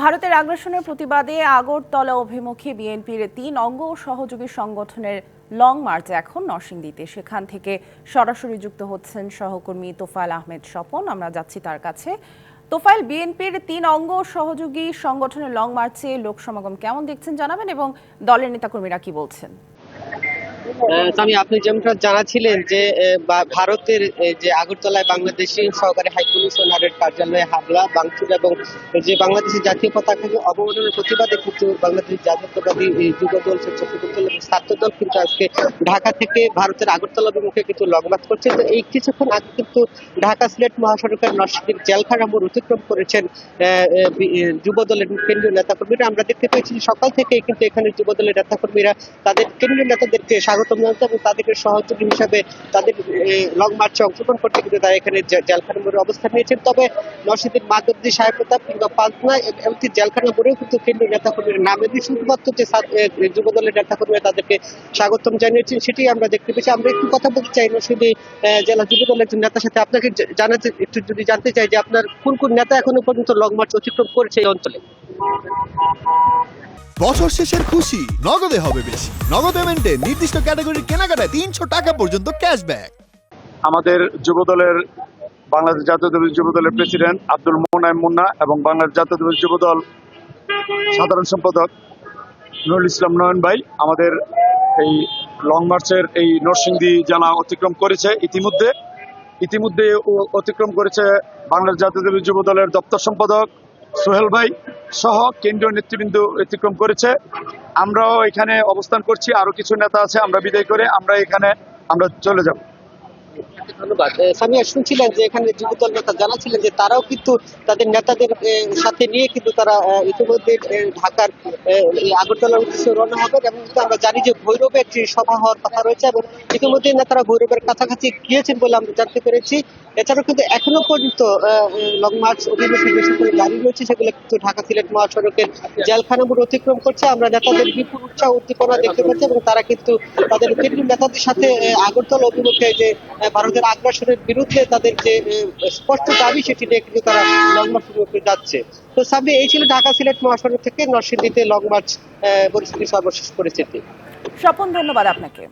ভারতের আগ্রাসনের প্রতিবাদে আগরতলা অভিমুখী বিএনপির তিন অঙ্গ সহযোগী সংগঠনের লং মার্চ এখন নরসিংদীতে। সেখান থেকে সরাসরি যুক্ত হচ্ছেন সহকর্মী তোফায়েল আহমেদ স্বপন। আমরা যাচ্ছি তার কাছে। তোফায়েল, বিএনপির তিন অঙ্গ সহযোগী সংগঠনের লং মার্চে লোক সমাগম কেমন দেখছেন জানাবেন এবং দলের নেতাকর্মীরা কি বলছেন? স্বামী, আপনি যেমনটা জানাছিলেন যে ভারতের যে আগরতলায় বাংলাদেশি সহকারী হাইকমিশনারের কার্যালয়ে হামলা, ভাঙচুর এবং যে বাংলাদেশের জাতীয় পতাকাকে অবমাননার প্রতিবাদে কিন্তু বাংলাদেশ জাতীয়তাবাদী যুব দল দল এবং ছাত্র দল কিন্তু আজকে ঢাকা থেকে ভারতের আগরতলা অভিমুখে কিন্তু লংমার্চ করছে। তো এই কিছুক্ষণ আগে কিন্তু ঢাকা সিলেট মহাসড়কের নরসিংদীর জেলখানা মোড় অতিক্রম করেছেন যুব দলের কেন্দ্রীয় নেতাকর্মীরা। আমরা দেখতে পেয়েছি সকাল থেকে কিন্তু এখানে যুব দলের নেতাকর্মীরা তাদের কেন্দ্রীয় নেতাদেরকে স্বাগতম জানাতে এবং তাদেরকে সহযোগী হিসাবে তাদের লং মার্চে অংশগ্রহণ করতে কিন্তু তারা এখানে জেলখানা মোড়ে অবস্থান নিয়েছেন। তবে নরসিংদীর মাধবদী সাহেব প্রতাপ কিংবা পাঁচনা এমনকি জেলখানা মোড়েও কিন্তু কেন্দ্রীয় নেতাকর্মীরা নামে দিয়ে শুধুমাত্র যে যুব দলের নেতাকর্মীরা তাদেরকে স্বাগতম জানিয়েছেন সেটি আমরা দেখতে পেয়েছি। আমরা একটু কথা বলতে চাই নরসিংদী জেলা যুব দলের একজন নেতার সাথে। আপনাকে জানাতে, একটু যদি জানতে চাই যে আপনার কোন কোন নেতা এখনও পর্যন্ত লং মার্চ অতিক্রম করেছে এই অঞ্চলে? বছর শেষের খুশি, নগদে হবে বেশি। নগদ পেমেন্টে নির্দিষ্ট ক্যাটাগরির কেনাকাটায় তিনশো টাকা পর্যন্ত ক্যাশব্যাক আমাদের যুবদলের, বাংলাদেশ জাতীয় দলের যুবদলের প্রেসিডেন্ট আব্দুল মোনায়েম মুন্না এবং বাংলাদেশ জাতীয় দলের যুবদল সাধারণ সম্পাদক নুরুল ইসলাম নয়ন ভাই আমাদের এই লং মার্চের এই নরসিংদী জেলা অতিক্রম করেছে ইতিমধ্যে। ইতিমধ্যে অতিক্রম করেছে বাংলাদেশ জাতীয় দলের যুবদলের দপ্তর সম্পাদক সোহেল ভাই সহ কেন্দ্রীয় নেতৃবৃন্দ অতিক্রম করেছে। আমরাও এখানে অবস্থান করছি, আরও কিছু নেতা আছে, আমরা বিদায় করে আমরা এখানে আমরা চলে যাব। ধন্যবাদ। সামিয়া শুনছিলেন যে এখানে যুবদল নেতা জানাচ্ছিলেন যে তারাও কিন্তু তাদের নেতাদের সাথে নিয়ে কিন্তু তারা ইতিমধ্যে ঢাকার আগরতলার উদ্দেশ্যে রওনা এবং আমরা জানি যে সভা হওয়ার কথা রয়েছে এবং ইতিমধ্যে নেতারা ভৈরবের কাছাকাছি গিয়েছেন বলে আমরা জানতে পেরেছি। এছাড়াও কিন্তু এখনও পর্যন্ত লং মার্চ অভিমুখী যে গাড়ি রয়েছে সেগুলো কিন্তু ঢাকা সিলেট মহাসড়কের জেলখানা মোড় অতিক্রম করছে। আমরা নেতাদের বিপুল উৎসাহ, উদ্দীপনা দেখতে পাচ্ছি এবং তারা কিন্তু তাদের কেন্দ্রীয় নেতাদের সাথে আগরতলা অভিমুখে যে ভারতের আগ্রাসনের বিরুদ্ধে তাদের যে স্পষ্ট দাবি সেটি নিয়ে কিন্তু তারা লং মার্চ করতে যাচ্ছে। তো সামনে এই ছিল ঢাকা সিলেট মহাসড়ক থেকে নরসিংদীতে লং মার্চ পরিস্থিতি সর্বশেষ পরিস্থিতি স্বপন, ধন্যবাদ আপনাকে।